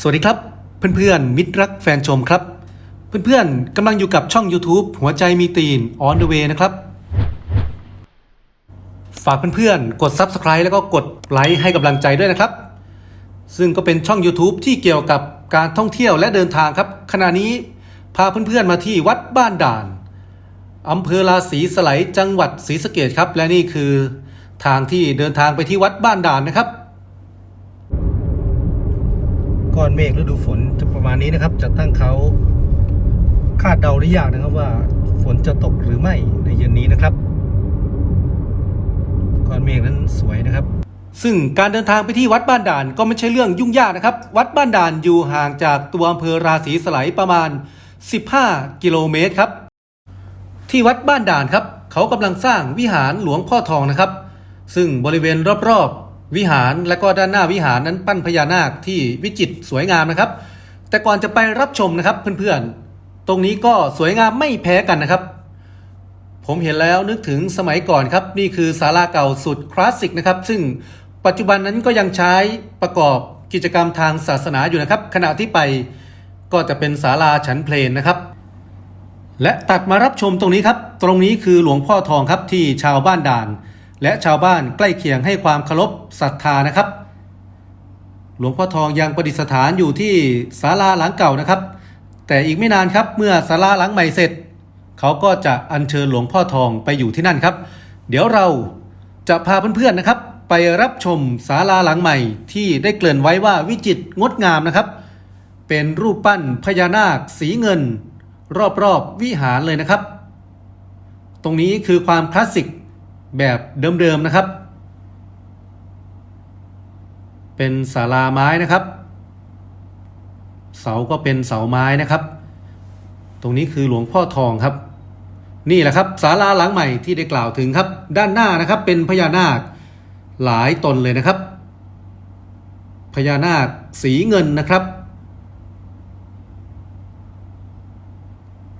สวัสดีครับ เพื่อนๆ มิตรรักแฟนชมครับ เพื่อนๆกำลังอยู่กับช่อง YouTube หัวใจมีตีน on the way นะครับ ฝากเพื่อนๆ กด Subscribe แล้วก็กดไลค์ให้กำลังใจด้วยนะครับ ซึ่งก็เป็นช่อง YouTube ที่เกี่ยวกับการท่องเที่ยวและเดินทางครับ ขณะนี้พาเพื่อนๆมาที่วัดบ้านด่านอำเภอราศีสไลจังหวัดศรีสะเกดครับ และนี่คือทางที่เดินทางไปที่วัดบ้านด่านนะครับ ก้อนเมฆฤดูฝนจะประมาณนี้นะครับ จะตั้งเขาคาดเดาได้ยากนะครับว่าฝนจะตกหรือไม่ในเย็นนี้นะครับ ก้อนเมฆนั้นสวยนะครับ ซึ่งการเดินทางไปที่วัดบ้านด่านก็ไม่ใช่เรื่องยุ่งยากนะครับ วัดบ้านด่านอยู่ห่างจากตัวอำเภอราศีสไลประมาณ 15 กิโลเมตรครับ ที่วัดบ้านด่านครับ เขากำลังสร้างวิหารหลวงพ่อทองนะครับ ซึ่งบริเวณรอบๆ วิหารและก็ด้านหน้าวิหารนั้นปั้นพญานาคที่วิจิตรสวยงามนะครับ แต่ก่อนจะไปรับชมนะครับเพื่อนๆ ตรงนี้ก็สวยงามไม่แพ้กันนะครับ ผมเห็นแล้วนึกถึงสมัยก่อนครับ นี่คือศาลาเก่าสุดคลาสสิกนะครับ ซึ่งปัจจุบันนั้นก็ยังใช้ประกอบกิจกรรมทางศาสนาอยู่นะครับ ขณะที่ไปก็จะเป็นศาลาฉันเพลนนะครับ และตัดมารับชมตรงนี้ครับ ตรงนี้คือหลวงพ่อทองครับที่ชาวบ้านด่าน และชาวบ้านใกล้เคียงให้ความเคารพศรัทธานะครับ หลวงพ่อทองยังประดิษฐานอยู่ที่ศาลาหลังเก่านะครับ แต่อีกไม่นานครับเมื่อศาลาหลังใหม่เสร็จ เขาก็จะอัญเชิญหลวงพ่อทองไปอยู่ที่นั่นครับ เดี๋ยวเราจะพาเพื่อนๆนะครับ ไปรับชมศาลาหลังใหม่ ที่ได้เกริ่นไว้ว่าวิจิตรงดงามนะครับ เป็นรูปปั้นพญานาคสีเงิน รอบๆวิหารเลยนะครับ ตรงนี้คือความคลาสสิก แบบเดิมๆนะครับ เป็นศาลาไม้นะครับ เสาก็เป็นเสาไม้นะครับ ตรงนี้คือหลวงพ่อทองครับ นี่แหละครับศาลาหลังใหม่ที่ได้กล่าวถึงครับ ด้านหน้านะครับเป็นพญานาคหลายตนเลยนะครับ พญานาคสีเงินนะครับ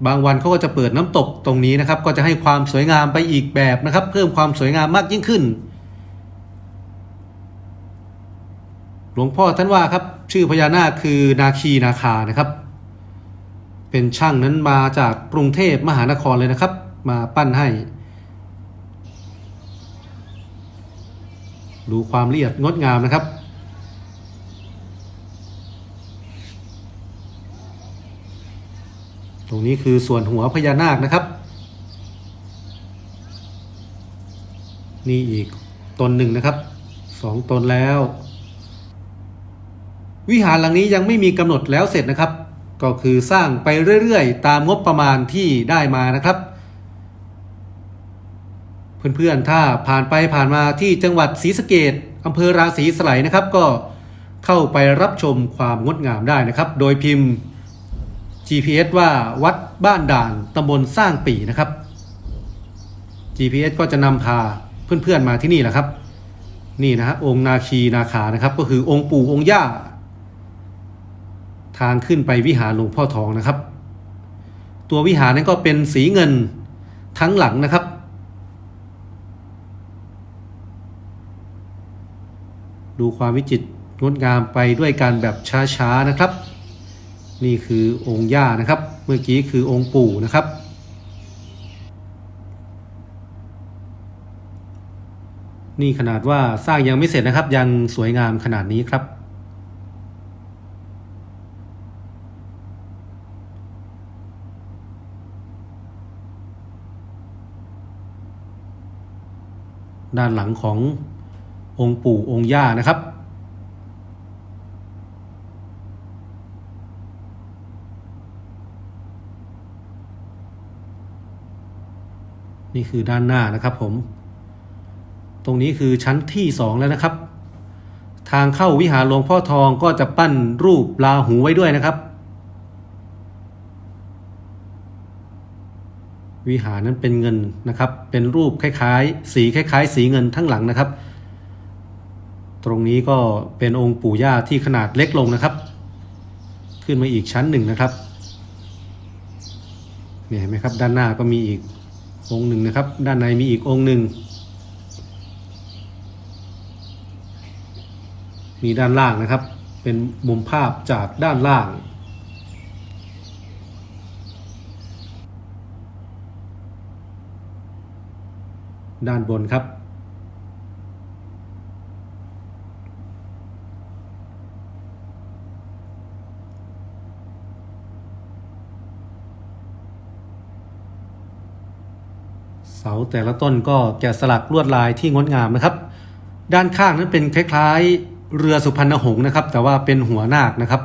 บางวันเขาก็จะเปิดน้ำตกตรงนี้นะครับ ก็จะให้ความสวยงามไปอีกแบบนะครับ เพิ่มความสวยงามมากยิ่งขึ้น หลวงพ่อท่านว่าครับชื่อพญานาคคือนาคีนาคานะครับ เป็นช่างนั้นมาจากกรุงเทพมหานครเลยนะครับ มาปั้นให้ ดูความละเอียดงดงามนะครับ ตรงนี้คือส่วนหัวพญานาคนะครับ นี่อีกตนหนึ่งนะครับสองตนแล้ว วิหารหลังนี้ยังไม่มีกำหนดแล้วเสร็จนะครับ ก็คือสร้างไปเรื่อยๆ ตามงบประมาณที่ได้มานะครับ เพื่อนๆถ้าผ่านไปผ่านมาที่จังหวัดศรีสะเกดอำเภอราศีสไลนะครับก็เข้าไปรับชมความงดงามได้นะครับ โดยพิมพ์ GPS ว่าวัดบ้านด่านตำบลสร้างปีนะครับ GPS ก็จะนำพาเพื่อนๆมาที่นี่แหละครับ นี่นะฮะองค์นาคีนาคานะครับ ก็คือองค์ปู่องค์ย่า ทางขึ้นไปวิหารหลวงพ่อทองนะครับ ตัววิหารนั้นก็เป็นสีเงินทั้งหลังนะครับ ดูความวิจิตรงดงามไปด้วยกันแบบช้าๆนะครับ นี่คือองค์ย่านะครับ เมื่อกี้คือองค์ปู่นะครับนี่ขนาดว่าสร้างยังไม่เสร็จนะครับ ยังสวยงามขนาดนี้ครับ ด้านหลังขององค์ปู่องค์ย่านะครับ นี่คือด้านหน้านะครับผม ตรงนี้คือชั้นที่สองแล้วนะครับ ทางเข้าวิหารหลวงพ่อทองก็จะปั้นรูปลาหูไว้ด้วยนะครับ วิหารนั้นเป็นเงินนะครับ เป็นรูปคล้ายๆ สีคล้ายๆ สีเงินทั้งหลังนะครับ ตรงนี้ก็เป็นองค์ปู่ย่าที่ขนาดเล็กลงนะครับ ขึ้นมาอีกชั้นหนึ่งนะครับเนี่ยเห็นไหมครับ ด้านหน้าก็มีอีก องค์หนึ่งนะครับ ด้านในมีอีกองค์หนึ่ง มีด้านล่างนะครับ เป็นมุมภาพจากด้านล่าง ด้านบนครับ สาแต่ละต้นก็แกะสลักลวดลายที่งดงามนะครับ ด้านข้างนั้นเป็นคล้ายๆเรือสุพรรณหงส์นะครับ แต่ว่าเป็นหัวนาคนะครับ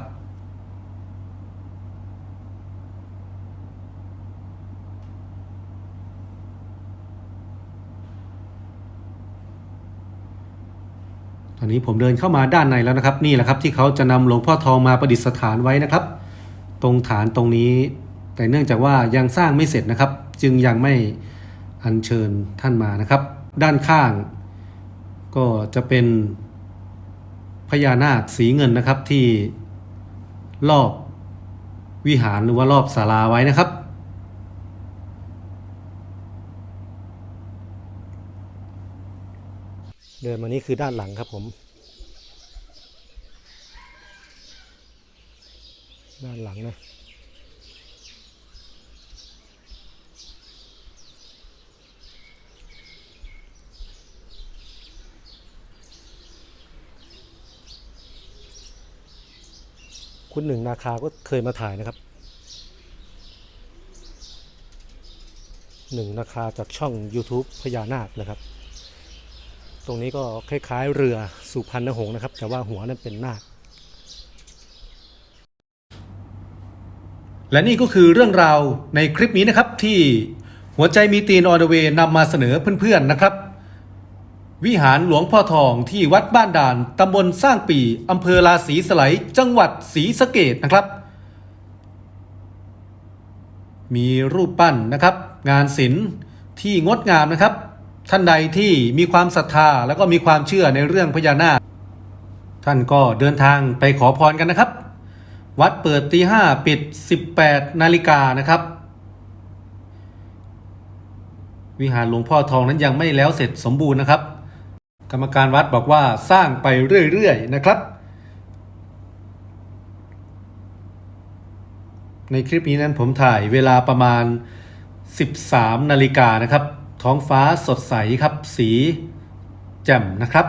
ตอนนี้ผมเดินเข้ามาด้านในแล้วนะครับ นี่แหละครับที่เขาจะนำหลวงพ่อทองมาประดิษฐานไว้นะครับ ตรงฐานตรงนี้ แต่เนื่องจากว่ายังสร้างไม่เสร็จนะครับ จึงยังไม่ อัญเชิญท่านมานะครับ ด้านข้างก็จะเป็นพญานาคสีเงินนะครับที่รอบวิหารหรือว่ารอบศาลาไว้นะครับ เดินมานี่คือด้านหลังครับผม ด้านหลังนะ คุณหนึ่งนาคาก็เคยมาถ่ายนะครับหนึ่งนาคาจากช่อง YouTube พญานาคนะครับ ตรงนี้ก็คล้ายๆเรือสุพรรณหงส์นะครับ แต่ว่าหัวนั้นเป็นนาคและนี่ก็คือเรื่องราวในคลิปนี้นะครับที่หัวใจมีตีนออเดเวนำมาเสนอเพื่อนๆนะครับ วิหารหลวงพ่อทองที่วัดบ้านด่านตำบลสร้างปีอำเภอราศีสไลจังหวัดศรีสะเกดนะครับ มีรูปปั้นนะครับ งานศิลป์ที่งดงามนะครับ ท่านใดที่มีความศรัทธาแล้วก็มีความเชื่อในเรื่องพญานาค ท่านก็เดินทางไปขอพรกันนะครับ วัดเปิดตีห้าปิด 18 นาฬิกานะครับวิหารหลวงพ่อทองนั้นยังไม่แล้วเสร็จสมบูรณ์นะครับ กรรมการวัดบอกว่าสร้างไปเรื่อยๆนะครับ ในคลิปนี้นั้นผมถ่ายเวลาประมาณ 13 นาฬิกานะครับ ท้องฟ้าสดใสครับ สีแจ่มนะครับ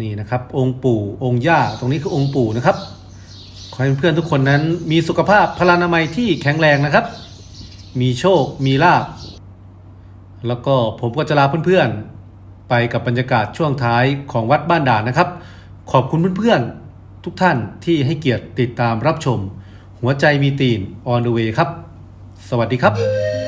นี่นะครับ องค์ปู่องค์ย่าตรงนี้คือองค์ปู่นะครับ ขอให้เพื่อนๆทุกคนนั้นมีสุขภาพพลานามัยที่แข็งแรงนะครับ มีโชคมีลาบแล้วก็ผมก็จะลาเพื่อนๆ ไปกับบรรยากาศช่วงท้ายของวัดบ้านด่านนะครับ ขอบคุณเพื่อนๆ ทุกท่านที่ให้เกียรติติดตามรับชม หัวใจมีตีน on the way ครับ สวัสดีครับ